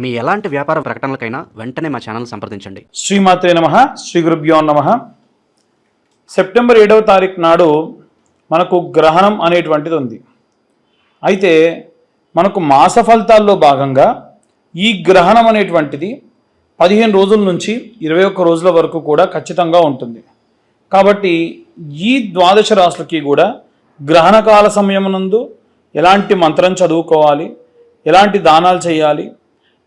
మీ ఎలాంటి వ్యాపార ప్రకటనలకైనా వెంటనే మా ఛానల్ సంప్రదించండి. శ్రీమాతే నమ శ్రీ గురుభ్యో నమ. సెప్టెంబర్ ఏడవ తారీఖు నాడు మనకు గ్రహణం అనేటువంటిది ఉంది. అయితే మనకు మాస ఫలితాల్లో భాగంగా ఈ గ్రహణం అనేటువంటిది పదిహేను రోజుల నుంచి ఇరవై ఒక్క రోజుల వరకు కూడా ఖచ్చితంగా ఉంటుంది. కాబట్టి ఈ ద్వాదశ రాశులకి కూడా గ్రహణ కాల సమయమునందు ఎలాంటి మంత్రం చదువుకోవాలి ఎలాంటి దానాలు చేయాలి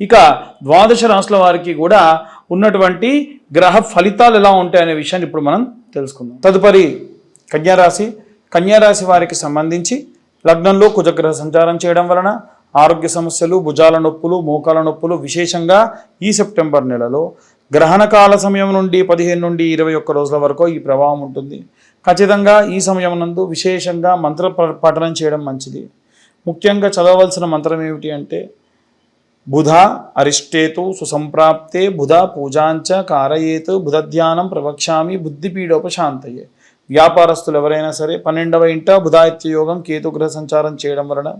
ఇక ద్వాదశ రాశుల వారికి కూడా ఉన్నటువంటి గ్రహ ఫలితాలు ఎలా ఉంటాయనే విషయాన్ని ఇప్పుడు మనం తెలుసుకుందాం. తదుపరి కన్యారాశి. కన్యారాశి వారికి సంబంధించి లగ్నంలో కుజగ్రహ సంచారం చేయడం వలన ఆరోగ్య సమస్యలు భుజాల నొప్పులు మోకాల నొప్పులు విశేషంగా ఈ సెప్టెంబర్ నెలలో గ్రహణ కాల సమయం నుండి పదిహేను నుండి ఇరవై ఒక్క రోజుల వరకు ఈ ప్రభావం ఉంటుంది. ఖచ్చితంగా ఈ సమయం నందు విశేషంగా మంత్ర ప- పఠనం చేయడం మంచిది. ముఖ్యంగా చదవవలసిన మంత్రం ఏమిటి అంటే బుధ అరిష్టేతు సుసంప్రాప్తే బుధ పూజాంచ కారయేతు బుధ ధ్యానం ప్రవక్ష్యామి బుద్ధిపీడోపశాంతయే వ్యాపారస్తులు ఎవరైనా సరే పన్నెండవ ఇంట బుధాయిత్య యోగం కేతుగ్రహ సంచారం చేయడం వలన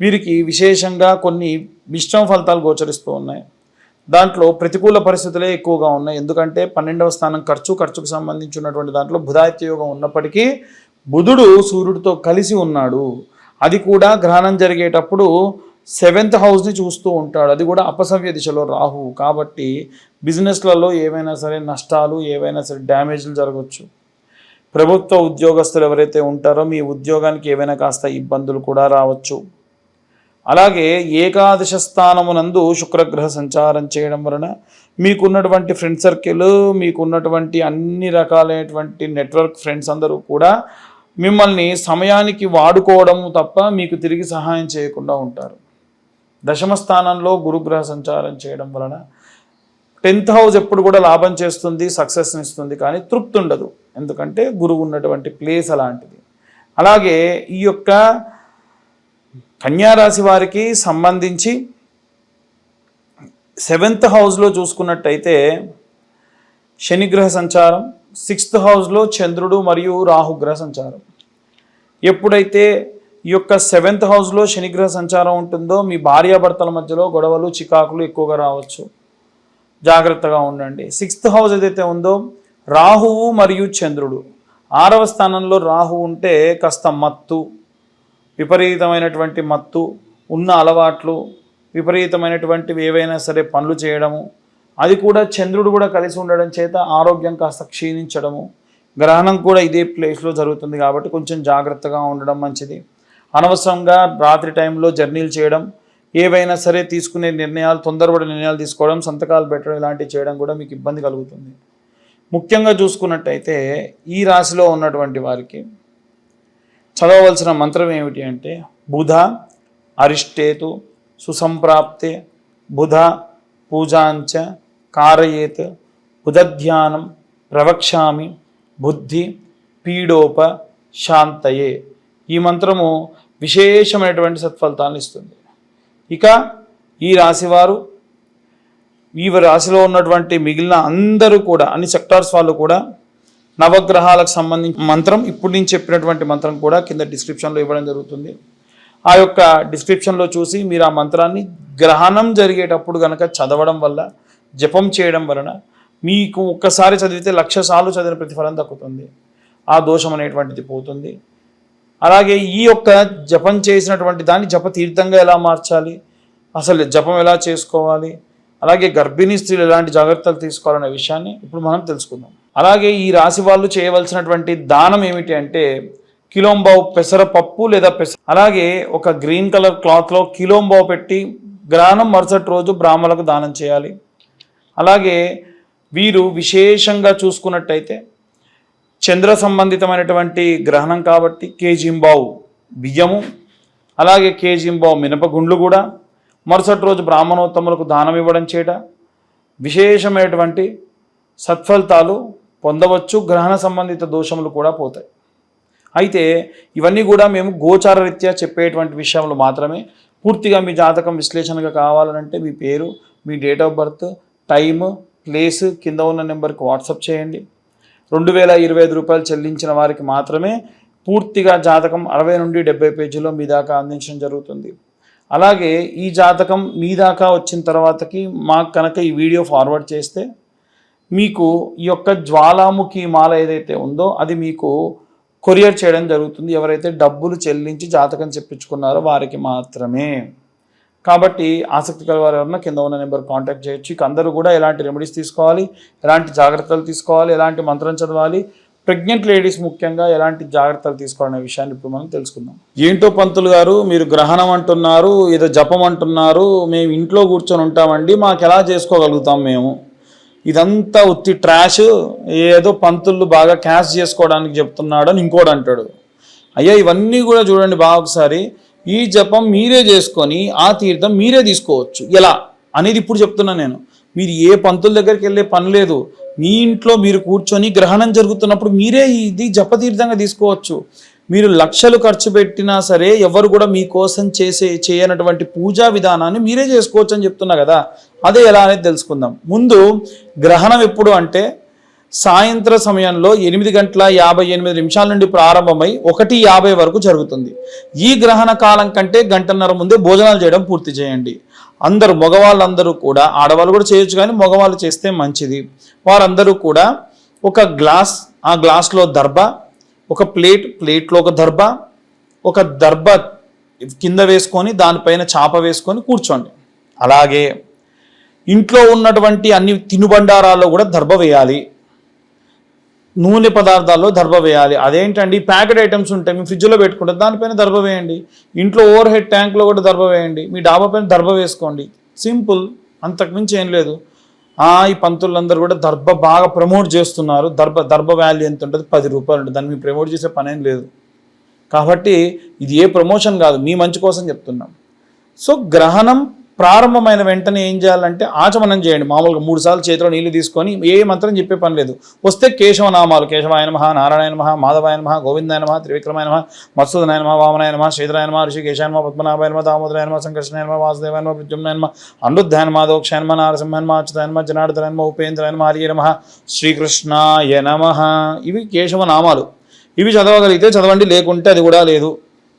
వీరికి విశేషంగా కొన్ని మిశ్రమ ఫలితాలు గోచరిస్తూ ఉన్నాయి. దాంట్లో ప్రతికూల పరిస్థితులే ఎక్కువగా ఉన్నాయి. ఎందుకంటే పన్నెండవ స్థానం ఖర్చు ఖర్చుకు సంబంధించినటువంటి దాంట్లో బుధాయిత్య యోగం ఉన్నప్పటికీ బుధుడు సూర్యుడితో కలిసి ఉన్నాడు. అది కూడా గ్రహణం జరిగేటప్పుడు సెవెంత్ హౌస్ని చూస్తూ ఉంటాడు. అది కూడా అపసవ్య దిశలో రాహు. కాబట్టి బిజినెస్లలో ఏవైనా సరే నష్టాలు ఏవైనా సరే డ్యామేజ్లు జరగవచ్చు ప్రభుత్వ ఉద్యోగస్తులు ఎవరైతే ఉంటారో మీ ఉద్యోగానికి ఏవైనా కాస్త ఇబ్బందులు కూడా రావచ్చు. అలాగే ఏకాదశ స్థానమునందు శుక్రగ్రహ సంచారం చేయడం వలన మీకున్నటువంటి ఫ్రెండ్ సర్కిల్ మీకున్నటువంటి అన్ని రకాలైనటువంటి నెట్వర్క్ ఫ్రెండ్స్ అందరూ కూడా మిమ్మల్ని సమయానికి వాడుకోవడం తప్ప మీకు తిరిగి సహాయం చేయకుండా ఉంటారు. దశమ స్థానంలో గురుగ్రహ సంచారం చేయడం వలన టెన్త్ హౌస్ ఎప్పుడు కూడా లాభం చేస్తుంది సక్సెస్ని ఇస్తుంది కానీ తృప్తి ఉండదు. ఎందుకంటే గురువు ఉన్నటువంటి ప్లేస్ అలాంటిది. అలాగే ఈ యొక్క కన్యారాశి వారికి సంబంధించి సెవెంత్ హౌస్లో చూసుకున్నట్టయితే శనిగ్రహ సంచారం సిక్స్త్ హౌస్లో చంద్రుడు మరియు రాహుగ్రహ సంచారం. ఎప్పుడైతే ఈ యొక్క సెవెంత్ హౌస్లో శనిగ్రహ సంచారం ఉంటుందో మీ భార్యాభర్తల మధ్యలో గొడవలు చికాకులు ఎక్కువగా రావచ్చు. జాగ్రత్తగా ఉండండి. సిక్స్త్ హౌస్ ఏదైతే ఉందో రాహువు మరియు చంద్రుడు. ఆరవ స్థానంలో రాహు ఉంటే కాస్త మత్తు విపరీతమైనటువంటి మత్తు ఉన్న అలవాట్లు విపరీతమైనటువంటివి ఏవైనా సరే పనులు చేయడము. అది కూడా చంద్రుడు కూడా కలిసి ఉండడం చేత ఆరోగ్యం కాస్త క్షీణించడము. గ్రహణం కూడా ఇదే ప్లేస్లో జరుగుతుంది కాబట్టి కొంచెం జాగ్రత్తగా ఉండడం మంచిది. అనవసరంగా రాత్రి టైంలో జర్నీలు చేయడం ఏవైనా సరే తీసుకునే నిర్ణయాలు తొందరపడి నిర్ణయాలు తీసుకోవడం సంతకాలు పెట్టడం ఇలాంటివి చేయడం కూడా మీకు ఇబ్బంది కలుగుతుంది. ముఖ్యంగా చూసుకున్నట్టయితే ఈ రాశిలో ఉన్నటువంటి వారికి చదవవలసిన మంత్రం ఏమిటి అంటే బుధ అరిష్టేతు సుసంప్రాప్తే బుధ పూజాంచ కారయేత్ బుధధ్యానం ప్రవక్షామి బుద్ధి పీడోప శాంతయే. ఈ మంత్రము విశేషమైనటువంటి సత్ఫలితాలను ఇస్తుంది. ఇక ఈ రాశివారు ఈ రాశిలో ఉన్నటువంటి మిగిలిన అందరూ కూడా అన్ని సెక్టార్స్ వాళ్ళు కూడా నవగ్రహాలకు సంబంధించిన మంత్రం ఇప్పుడు నేను చెప్పినటువంటి మంత్రం కూడా కింద డిస్క్రిప్షన్లో ఇవ్వడం జరుగుతుంది. ఆ యొక్క డిస్క్రిప్షన్లో చూసి మీరు ఆ మంత్రాన్ని గ్రహణం జరిగేటప్పుడు కనుక చదవడం వల్ల జపం చేయడం వలన మీకు ఒక్కసారి చదివితే లక్ష సార్లు చదివిన ప్రతిఫలం దక్కుతుంది. ఆ దోషం అనేటువంటిది పోతుంది. అలాగే ఈ యొక్క జపం చేసినటువంటి దాన్ని జప తీర్థంగా ఎలా మార్చాలి? అసలు జపం ఎలా చేసుకోవాలి? అలాగే గర్భిణీ స్త్రీలు ఎలాంటి జాగ్రత్తలు తీసుకోవాలనే విషయాన్ని ఇప్పుడు మనం తెలుసుకుందాం. అలాగే ఈ రాశి వాళ్ళు చేయవలసినటువంటి దానం ఏమిటి అంటే కిలోంబావు పెసరపప్పు లేదా పెసర అలాగే ఒక గ్రీన్ కలర్ క్లాత్లో కిలోంబావు పెట్టి గ్రహణం మరుసటి రోజు బ్రాహ్మణులకు దానం చేయాలి. అలాగే వీరు విశేషంగా చూసుకున్నట్టయితే చంద్ర సంబంధితమైనటువంటి గ్రహణం కాబట్టి కేజింబావు బియ్యము అలాగే కేజింబావు మినపగుండ్లు కూడా. మరుసటి రోజు బ్రాహ్మణోత్తములకు దానం ఇవ్వడం చేయట విశేషమైనటువంటి సత్ఫలితాలు పొందవచ్చు గ్రహణ సంబంధిత దోషములు కూడా పోతాయి. అయితే ఇవన్నీ కూడా మేము గోచారరీత్యా చెప్పేటువంటి విషయంలో మాత్రమే. పూర్తిగా మీ జాతకం విశ్లేషణగా కావాలనంటే మీ పేరు మీ date of birth time place కింద ఉన్న నెంబర్కి వాట్సాప్ చేయండి. రెండు వేల ఇరవై ఐదు రూపాయలు చెల్లించిన వారికి మాత్రమే పూర్తిగా జాతకం అరవై నుండి డెబ్బై పేజీలో మీ దాకా అందించడం జరుగుతుంది. అలాగే ఈ జాతకం మీ దాకా వచ్చిన తర్వాతకి మాకు కనుక ఈ వీడియో ఫార్వర్డ్ చేస్తే మీకు ఈ యొక్క జ్వాలాముఖి మాల ఏదైతే ఉందో అది మీకు కొరియర్ చేయడం జరుగుతుంది. ఎవరైతే డబ్బులు చెల్లించి జాతకం చెప్పించుకున్నారో వారికి మాత్రమే. కాబట్టి ఆసక్తి కల వారు ఎవరన్నా కింద ఉన్న నెంబర్ కాంటాక్ట్ చేయొచ్చు. ఇక అందరూ కూడా ఎలాంటి రెమెడీస్ తీసుకోవాలి? ఎలాంటి జాగ్రత్తలు తీసుకోవాలి? ఎలాంటి మంత్రం చదవాలి? ప్రెగ్నెంట్ లేడీస్ ముఖ్యంగా ఎలాంటి జాగ్రత్తలు తీసుకోవాలనే విషయాన్ని ఇప్పుడు మనం తెలుసుకుందాం. ఏంటో పంతులు గారు మీరు గ్రహణం అంటున్నారు ఏదో జపం అంటున్నారు మేము ఇంట్లో కూర్చొని ఉంటామండి మాకు ఎలా చేసుకోగలుగుతాం మేము? ఇదంతా ఉత్తి ట్రాష్ ఏదో పంతులు బాగా క్యాష్ చేసుకోవడానికి చెప్తున్నాడు అని ఇంకోటి అంటాడు. అయ్యా ఇవన్నీ కూడా చూడండి బాగా ఒకసారి ఈ జపం మీరే చేసుకొని ఆ తీర్థం మీరే తీసుకోవచ్చు. ఎలా? అనేది ఇప్పుడు చెప్తున్నా నేను. మీరు ఏ పంతుల దగ్గరికి వెళ్ళే పని లేదు. మీ ఇంట్లో మీరు కూర్చొని గ్రహణం జరుగుతున్నప్పుడు మీరే ఇది జపతీర్థంగా తీసుకోవచ్చు. మీరు లక్షలు ఖర్చు పెట్టినా సరే ఎవరు కూడా మీకోసం చేసే చేయనటువంటి పూజా విధానాన్ని మీరే చేసుకోవచ్చు అని చెప్తున్నా కదా. అదే ఎలా అనేది తెలుసుకుందాం. ముందు గ్రహణం ఎప్పుడు అంటే సాయంత్ర సమయంలో ఎనిమిది గంటల యాభై ఎనిమిది నిమిషాల నుండి ప్రారంభమై ఒకటి యాభై వరకు జరుగుతుంది. ఈ గ్రహణ కాలం కంటే గంటన్నర ముందే భోజనాలు చేయడం పూర్తి చేయండి. అందరూ మగవాళ్ళందరూ కూడా ఆడవాళ్ళు కూడా చేయొచ్చు కానీ మగవాళ్ళు చేస్తే మంచిది. వారందరూ కూడా ఒక గ్లాస్ ఆ గ్లాస్లో దర్భ ఒక ప్లేట్ ప్లేట్లో ఒక దర్భ ఒక దర్భ కింద వేసుకొని దానిపైన చాప వేసుకొని కూర్చోండి. అలాగే ఇంట్లో ఉన్నటువంటి అన్ని తినుబండారాల్లో కూడా దర్భ వేయాలి. నూనె పదార్థాల్లో దర్భ వేయాలి. అదేంటండి? ప్యాకెట్ ఐటమ్స్ ఉంటాయి మీ ఫ్రిడ్జ్లో పెట్టుకుంటే దానిపైన దర్భ వేయండి. ఇంట్లో ఓవర్ హెడ్ ట్యాంక్లో కూడా దర్భ వేయండి. మీ డాబా పైన దర్భ వేసుకోండి. సింపుల్. అంతకుమించి ఏం లేదు. ఆ, ఈ పంతులందరూ కూడా దర్భ బాగా ప్రమోట్ చేస్తున్నారు. దర్భ దర్భ వాల్యూ ఎంత ఉంటుంది? పది రూపాయలు ఉంటుంది. దాన్ని మీరు ప్రమోట్ చేసే పనేం లేదు. కాబట్టి ఇది ఏ ప్రమోషన్ కాదు. మీ మంచి కోసం చెప్తున్నాం. సో గ్రహణం ప్రారంభమైన వెంటనే ఏం చేయాలంటే ఆచమనం చేయండి. మామూలుగా మూడు సార్లు చేతిలో నీళ్ళు తీసుకొని ఏ మంత్రం చెప్పే పని లేదు. వస్తే కేశవనామాలు కేశవాయ నమ నారాయణ నమ మాధవాయ నమ గోవిందాయ నమ త్రివిక్రమాయ నమ మత్సూదనాయ నమ వామనాయ నమ శ్రీధరాయ నమ ఋషికేశాయ నమ పద్మనాభాయ నమ దామోదరాయ నమ సంకర్షణాయ నమ వాసుదేవాయ నమ ప్రద్యుమ్నాయ నమ అనుద్ధాయ నమ దోక్షాయ నమ నారసింహాయ నమ అచ్యుతాయ నమ జనార్దనాయ నమ ఉపేంద్రాయ నమ హరియ నమ శ్రీకృష్ణాయ నమ. ఇవి కేశవనామాలు. ఇవి చదవగలిగితే చదవండి లేకుంటే అది కూడా లేదు.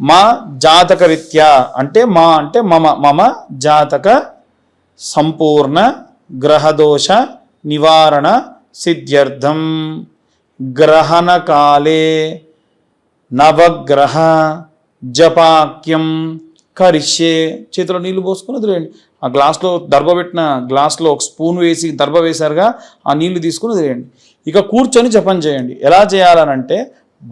మా జాతక రీత్యా అంటే మా అంటే మమ మమ జాతక సంపూర్ణ గ్రహదోష నివారణ సిద్ధ్యర్థం. గ్రహణకాలే నవగ్రహ జపాక్యం కరిష్యే. చేతిలో నీళ్ళు పోసుకొని వదిలేయండి. ఆ గ్లాస్లో దర్భ పెట్టిన గ్లాస్లో ఒక స్పూన్ వేసి దర్భ వేశారుగా ఆ నీళ్ళు తీసుకుని వదిలేయండి. ఇక కూర్చొని జపం చేయండి. ఎలా చేయాలనంటే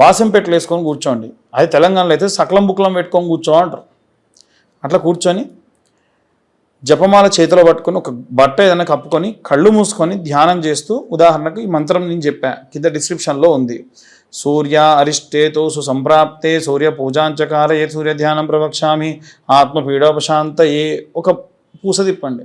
బాసం వేసుకొని కూర్చోండి. అది తెలంగాణలో అయితే సకలం బుక్లం పెట్టుకొని కూర్చో అంటారు. అట్లా కూర్చొని జపమాల చేతిలో పట్టుకొని ఒక బట్ట ఏదైనా కప్పుకొని కళ్ళు మూసుకొని ధ్యానం చేస్తూ ఉదాహరణకు ఈ మంత్రం నేను చెప్పా కింద డిస్క్రిప్షన్లో ఉంది. సూర్య అరిష్టేతో సుసంప్రాప్తే సూర్య పూజాంచకార ఏ సూర్య ధ్యానం ప్రవక్షామి ఆత్మ పీడోపశాంత ఏ ఒక పూస తిప్పండి.